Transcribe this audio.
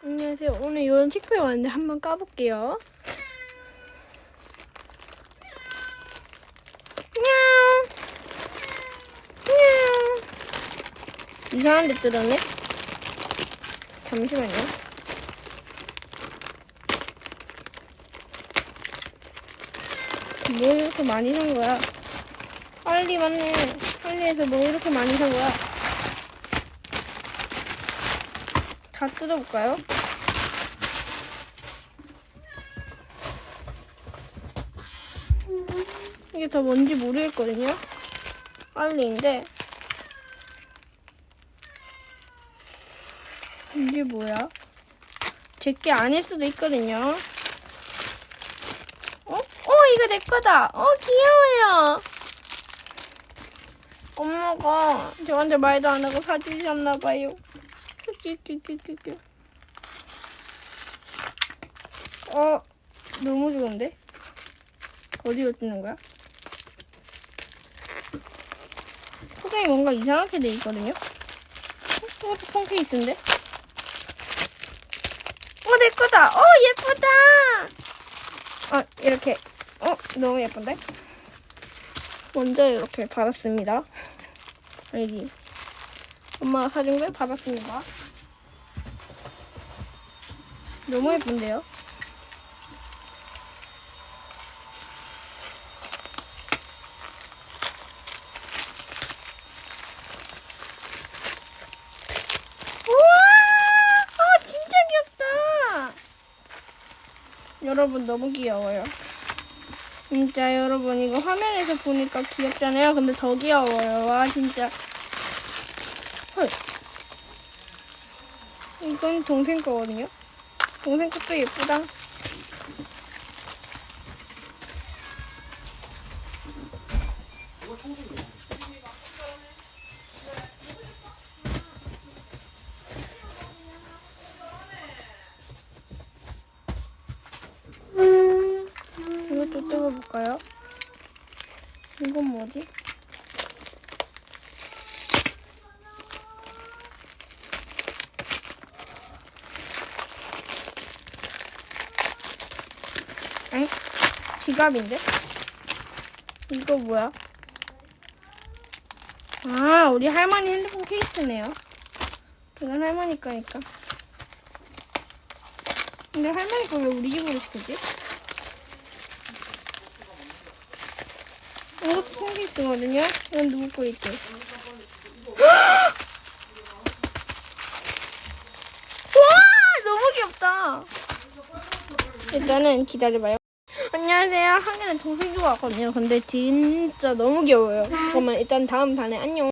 안녕하세요. 오늘 이런 책표에 왔는데 한번 까볼게요. 이상한 데 뜯었네? 잠시만요. 뭐 이렇게 많이 산 거야? 빨리 맞네. 빨리해서 뭐 이렇게 많이 산 거야? 다 뜯어볼까요? 이게 다 뭔지 모르겠거든요. 빨리인데 이게 뭐야? 제게 아닐 수도 있거든요. 어? 어, 이거 내 거다. 어, 귀여워요. 엄마가 저한테 말도 안 하고 사주셨나 봐요. 큐큐큐큐큐. 어, 너무 좋은데? 어디로 뜯는 거야? 포장이 뭔가 이상하게 돼 있거든요? 어, 이것도 폰 케이스인데? 어, 내 거다! 어, 예쁘다! 아, 이렇게. 어, 너무 예쁜데? 먼저 이렇게 받았습니다. 여기. 엄마가 사준 걸 받았습니다. 너무 예쁜데요? 아! 여러분, 너무 귀여워요. 진짜 여러분, 이거 화면에서 보니까 귀엽잖아요. 근데 더 귀여워요. 와, 진짜. 헐. 이건 동생 거거든요. 동생 것도 예쁘다. 이것도 뜯어볼까요? 이건 뭐지? 엥? 지갑인데? 이거 뭐야? 아, 우리 할머니 핸드폰 케이스네요. 이건 할머니 거니까. 근데 할머니 거 왜 우리 집으로 시켰지? 이것도 폰 케이스거든요? 이건 누구 거 있지? 와! 너무 귀엽다. 일단은 기다려봐요. 안녕하세요. 한 개는 동생 주고 왔거든요. 근데 진짜 너무 귀여워요. 잠깐만 일단 다음 판에 안녕.